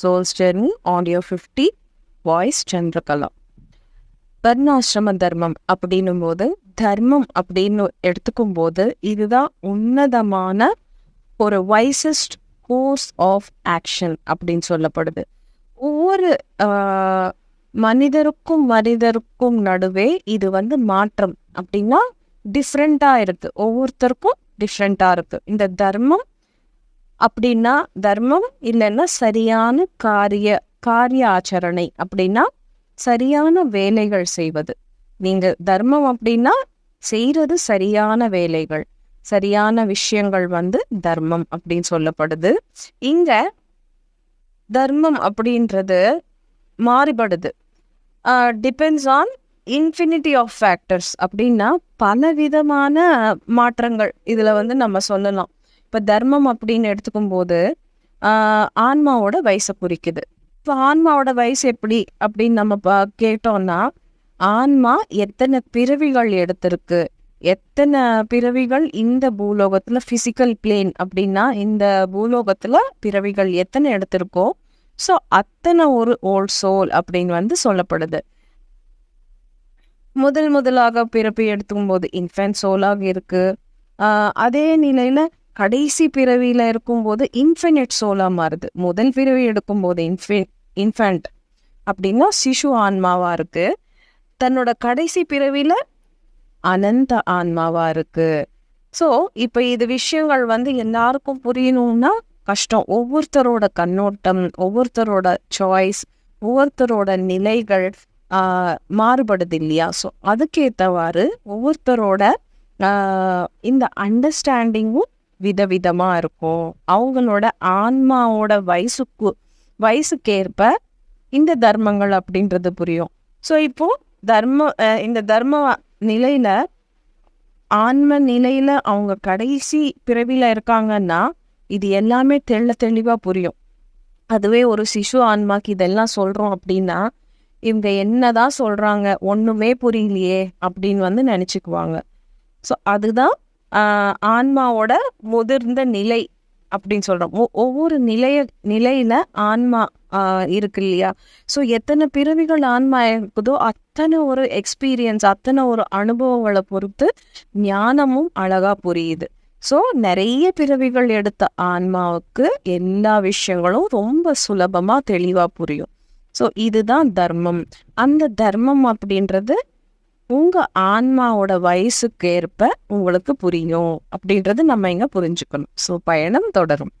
Souls journey audio fifty voice Chandrakala. வர்ணாசிரம தர்மம் அப்படின்னும் போது தர்மம் அப்படின்னு எடுத்துக்கும் போது இதுதான் உன்னதமான ஒரு வைசஸ்ட் கோர்ஸ் ஆஃப் ஆக்ஷன் அப்படின்னு சொல்லப்படுது. ஒவ்வொரு மனிதருக்கும் மனிதருக்கும் நடுவே இது வந்து மாற்றம் அப்படின்னா டிஃப்ரெண்ட்டாக இருக்குது ஒவ்வொருத்தருக்கும் டிஃப்ரெண்ட்டாக இருக்குது இந்த தர்மம் அப்படின்னா தர்மம் இல்லைன்னா சரியான காரிய காரிய ஆச்சரணை அப்படின்னா சரியான வேலைகள் செய்வது. நீங்க தர்மம் அப்படின்னா செய்யறது சரியான வேலைகள் சரியான விஷயங்கள் வந்து தர்மம் அப்படின்னு சொல்லப்படுது. இங்க தர்மம் அப்படின்றது மாறுபடுது. Depends on infinity of factors அப்படின்னா பலவிதமான மாற்றங்கள் இதுல வந்து நம்ம சொல்லலாம். இப்போ தர்மம் அப்படின்னு எடுத்துக்கும் போது ஆன்மாவோட வயசை குறிக்குது. இப்போ ஆன்மாவோட வயசு எப்படி அப்படின்னு நம்ம கேட்டோம்னா ஆன்மா எத்தனை பிறவிகள் எடுத்திருக்கு எத்தனை பிறவிகள் இந்த பூலோகத்துல பிசிக்கல் பிளேன் அப்படின்னா இந்த பூலோகத்துல பிறவிகள் எத்தனை எடுத்திருக்கோ ஸோ அத்தனை ஒரு ஓல்ட் சோல் அப்படின்னு வந்து சொல்லப்படுது. முதல் முதலாக பிறப்பு எடுத்துக்கும் போது இன்ஃபென்ட் சோலாக இருக்கு. அதே நிலையில கடைசி பிறவியில இருக்கும்போது இன்ஃபினிட் சோலா மாறுது. முதல் பிறவி எடுக்கும்போது இன்ஃபி இன்ஃபென்ட் அப்படின்னா சிசு ஆன்மாவா இருக்கு. தன்னோட கடைசி பிறவியில அனந்த ஆன்மாவா இருக்கு. ஸோ இப்போ இது விஷயங்கள் வந்து எல்லாருக்கும் புரியணும்னா கஷ்டம். ஒவ்வொருத்தரோட கண்ணோட்டம் ஒவ்வொருத்தரோட சாய்ஸ் ஒவ்வொருத்தரோட நிலைகள் மாறுபடுது இல்லையா? ஸோ அதுக்கேற்றவாறு ஒவ்வொருத்தரோட இந்த அண்டர்ஸ்டாண்டிங்கும் விதவிதமாக இருக்கும். அவங்களோட ஆன்மாவோட வயசுக்கு வயசுக்கேற்ப இந்த தர்மங்கள் அப்படின்றது புரியும். ஸோ இப்போ தர்ம இந்த தர்ம நிலையில ஆன்ம நிலையில அவங்க கடைசி பிறவியில இருக்காங்கன்னா இது எல்லாமே தெள்ள தெளிவா புரியும். அதுவே ஒரு சிசு ஆன்மாக்கு இதெல்லாம் சொல்றோம் அப்படின்னா இவங்க என்னதான் சொல்றாங்க ஒண்ணுமே புரியலையே அப்படின்னு வந்து நினைச்சுக்குவாங்க. ஸோ அதுதான் ஆன்மாவோட முதிர்ந்த நிலை அப்படின்னு சொல்கிறோம் ஒ- ஒவ்வொரு நிலைய நிலையில் ஆன்மா இருக்கு இல்லையா? ஸோ எத்தனை பிறவிகள் ஆன்மா இருக்குதோ அத்தனை ஒரு எக்ஸ்பீரியன்ஸ் அத்தனை ஒரு அனுபவங்களை பொறுத்து ஞானமும் அழகாக புரியுது. ஸோ நிறைய பிறவிகள் எடுத்த ஆன்மாவுக்கு எல்லா விஷயங்களும் ரொம்ப சுலபமாக தெளிவாக புரியும். ஸோ இதுதான் தர்மம். அந்த தர்மம் அப்படின்றது உங்க ஆன்மாவோட வயசுக்கு ஏற்ப உங்களுக்கு புரியும் அப்படின்றது நம்ம இங்க புரிஞ்சுக்கணும். ஸோ பயணம் தொடரும்.